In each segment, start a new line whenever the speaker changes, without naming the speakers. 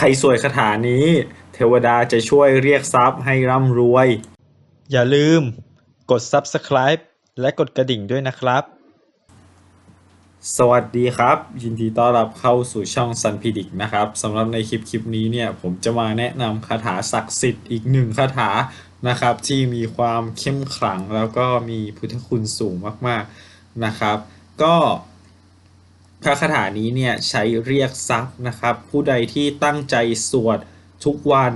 ใครสวยคาถานี้ เทวดาจะช่วยเรียกทรัพย์ให้ร่ำรวย
อย่าลืม กด Subscribe และกดกระดิ่งด้วยนะครับ
สวัสดีครับ ยินดีต้อนรับเข้าสู่ช่องซันพิดิกนะครับสำหรับในคลิปคลิปนี้เนี่ยผมจะมาแนะนำคาถาศักดิ์สิทธิ์อีกหนึ่งคาถานะครับ ที่มีความเข้มขลังแล้วก็มีพุทธคุณสูงมากๆนะครับ ก็ พระคาถานี้เนี่ยใช้เรียกทรัพย์นะครับ ผู้ใดที่ตั้งใจสวดทุกวัน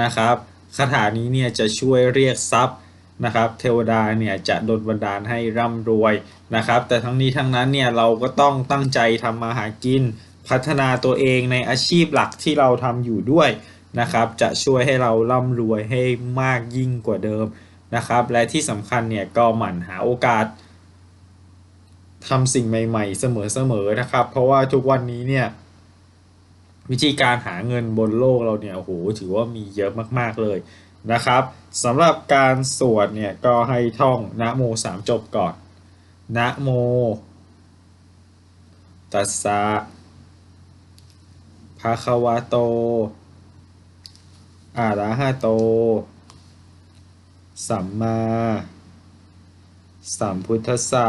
นะครับคาถานี้เนี่ยจะช่วยเรียกทรัพย์นะครับ เทวดาเนี่ยจะดลบันดาลให้ร่ำรวยนะครับ แต่ทั้งนี้ทั้งนั้นเนี่ยเราก็ต้องตั้งใจทำมาหากิน พัฒนาตัวเองในอาชีพหลักที่เราทำอยู่ด้วยนะครับ จะช่วยให้เราร่ำรวยให้มากยิ่งกว่าเดิมนะครับ และที่สำคัญเนี่ยก็หมั่นหาโอกาส ทำสิ่งใหม่ๆ เสมอๆนะครับ เพราะว่าทุกวันนี้เนี่ยวิธีการหาเงินบนโลกเราเนี่ยโอ้โหถือว่ามีเยอะมากๆเลยนะครับสำหรับการสวดเนี่ยก็ให้ท่องนะโมสามจบก่อนนะโมตัสสะภะคะวะโตอะระหะโต สัมมา สัมพุทธัสสะ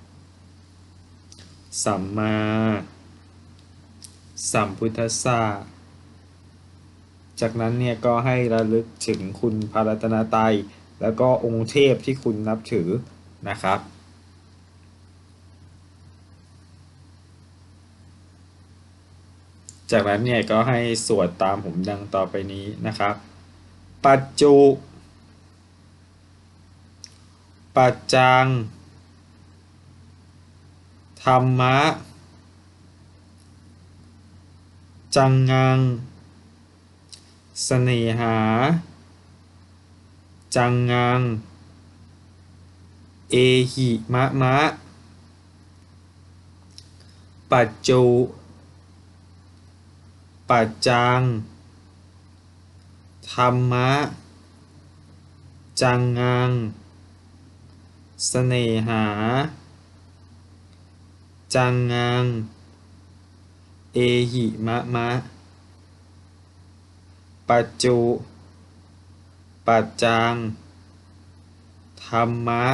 สัมมาสัมพุทธัสสะจากนั้นเนี่ยก็ให้ระลึกถึงคุณพระรัตนตรัยแล้วก็องค์เทพที่คุณนับถือนะครับ จากนั้นเนี่ยก็ให้สวดตามผมดังต่อไปนี้นะครับ ปัจจุ ปัจจัง ธรรมะ จังงัง เสน่หา จังงัง เอหิมะมะ ปัจจุปัจจัง ธรรมะ จังงัง เสน่หา จังงัง เอหิมะมะ ปัจจุ ปัจจัง ธรรมะ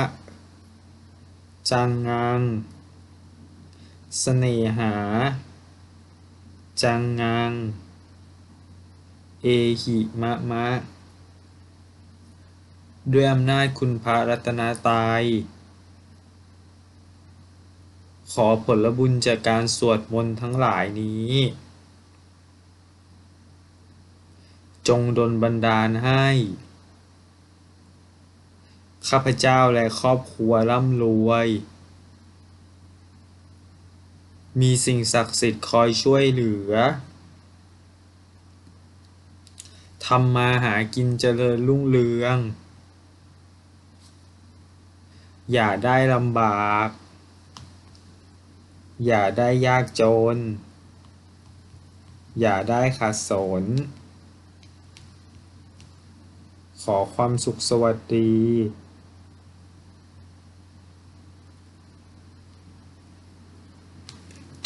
จังงัง เสน่หา จังงัง เอหิมะมะ ด้วยอำนาจคุณพระรัตนตรัย อผลบุญจากการสวดมนต์ทั้งหลายนี้ จงดลบันดาลให้ ข้าพเจ้าและครอบครัวร่ำรวย มีสิ่งศักดิ์สิทธิ์คอยช่วยเหลือทำมาหากินเจริญรุ่งเรือง อย่าได้ลำบาก อย่าได้ยากจน อย่าได้ขัดสน ขอความสุขสวัสดี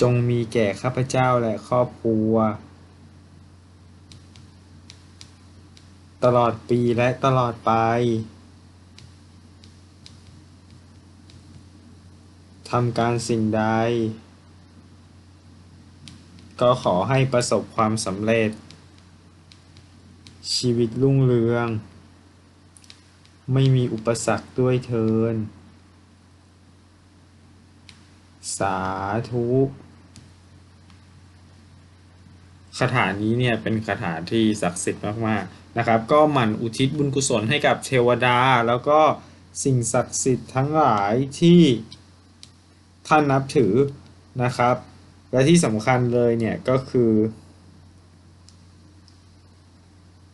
จงมีแก่ข้าพเจ้าและครอบครัว ตลอดปีและตลอดไป ทำการสิ่งใด ก็ขอให้ประสบความสำเร็จ ชีวิตรุ่งเรือง ไม่มีอุปสรรคด้วยเทิน สาธุคาถานี้เนี่ยเป็นคาถาที่ศักดิ์สิทธิ์มากๆนะครับ ก็หมั่นอุทิศบุญกุศลให้กับเทวดา แล้วก็สิ่งศักดิ์สิทธิ์ทั้งหลายที่ ท่านนับถือนะครับ และที่สำคัญเลยเนี่ยก็คือ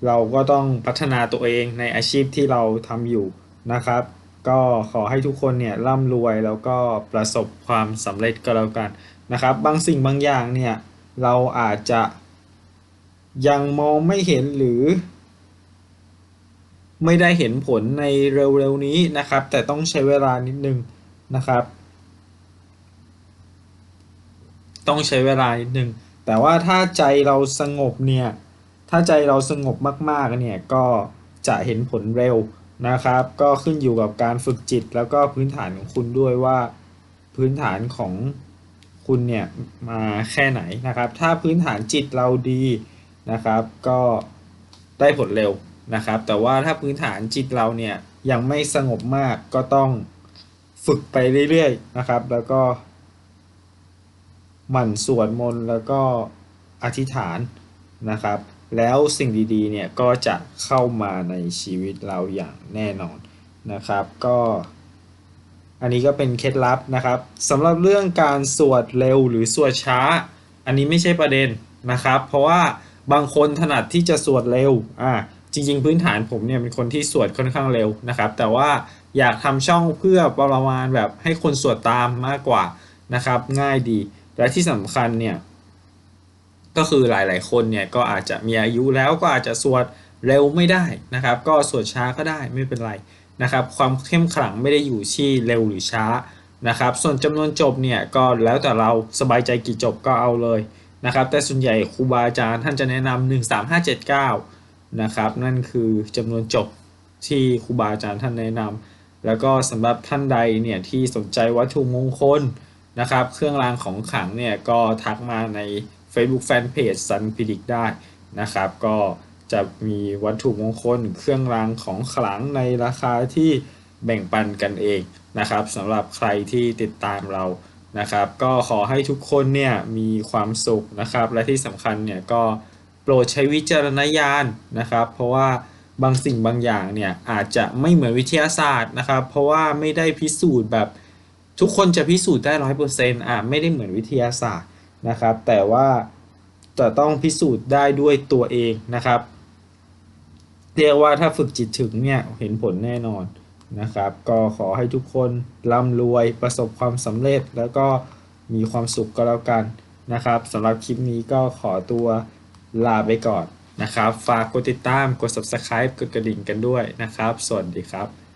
เราก็ต้องพัฒนาตัวเองในอาชีพที่เราทำอยู่นะครับ ก็ขอให้ทุกคนเนี่ยร่ำรวยแล้วก็ประสบความสำเร็จก็แล้วกันนะครับ บางสิ่งบางอย่างเนี่ยเราอาจจะยังมองไม่เห็นหรือ ไม่ได้เห็นผลในเร็วๆนี้นะครับ แต่ต้องใช้เวลานิดนึงนะครับ ต้องใช้เวลานิดนึงแต่ว่าถ้าใจเราสงบเนี่ย ถ้าใจเราสงบมากๆเนี่ยก็จะเห็นผลเร็วนะครับ ก็ขึ้นอยู่กับการฝึกจิตแล้วก็พื้นฐานของคุณด้วยว่าพื้นฐานของคุณเนี่ยมาแค่ไหนนะครับ ถ้าพื้นฐานจิตเราดีนะครับ ก็ได้ผลเร็วนะครับ แต่ว่าถ้าพื้นฐานจิตเราเนี่ยยังไม่สงบมากก็ต้องฝึกไปเรื่อยๆนะครับ แล้วก็ หมั่นสวดมนต์แล้วก็อธิษฐานนะครับ แล้วสิ่งดีๆเนี่ยก็จะเข้ามาในชีวิตเราอย่างแน่นอนนะครับ ก็อันนี้ก็เป็นเคล็ดลับนะครับสำหรับเรื่องการสวดเร็วหรือสวดช้า อันนี้ไม่ใช่ประเด็นนะครับ เพราะว่าบางคนถนัดที่จะสวดเร็วอ่าจริง ๆ พื้นฐานผมเนี่ยเป็นคนที่สวดค่อนข้างเร็วนะครับ แต่ว่าอยากทำช่องเพื่อประมาณแบบให้คนสวดตามมากกว่านะครับ ง่ายดี และที่สำคัญเนี่ยก็คือหลายๆ คนเนี่ยก็อาจจะมีอายุแล้วก็อาจจะสวดเร็วไม่ได้นะครับ ก็สวดช้าก็ได้ไม่เป็นไรนะครับ ความเข้มขลังไม่ได้อยู่ที่เร็วหรือช้านะครับ ส่วนจำนวนจบเนี่ยก็แล้วแต่เราสบายใจกี่จบก็เอาเลยนะครับ แต่ส่วนใหญ่ครูบาอาจารย์ท่านจะแนะนำหนึ่งสามห้าเจ็ดเก้านะครับนั่นคือจำนวนจบที่ครูบาอาจารย์ท่านแนะนำแล้วก็สำหรับท่านใดเนี่ยที่สนใจวัตถุมงคล นะครับ เครื่องรางของขลังเนี่ยก็ทักมาใน Facebook Fanpage สันพิดิกได้นะครับ ก็จะมีวัตถุมงคล เครื่องรางของขลังในราคาที่แบ่งปันกันเองนะครับสำหรับใครที่ติดตามเรานะครับ ก็ขอให้ทุกคนเนี่ยมีความสุขนะครับ และที่สำคัญเนี่ยก็โปรดใช้วิจารณญาณนะครับ เพราะว่าบางสิ่งบางอย่างเนี่ยอาจจะไม่เหมือนวิทยาศาสตร์นะครับ เพราะว่าไม่ได้พิสูจน์แบบ ทุกคนจะพิสูจน์ได้ร้อยเปอร์เซ็นต์อะไม่ได้เหมือนวิทยาศาสตร์นะครับ แต่ว่าจะต้องพิสูจน์ได้ด้วยตัวเองนะครับเรียกว่าถ้าฝึกจิตถึงเนี่ยเห็นผลแน่นอนนะครับ ก็ขอให้ทุกคนร่ำรวยประสบความสำเร็จแล้วก็มีความสุขก็แล้วกันนะครับสำหรับคลิปนี้ก็ขอตัวลาไปก่อนนะครับ ฝากกดติดตามกด subscribe กดกระดิ่งกันด้วยนะครับ สวัสดีครับ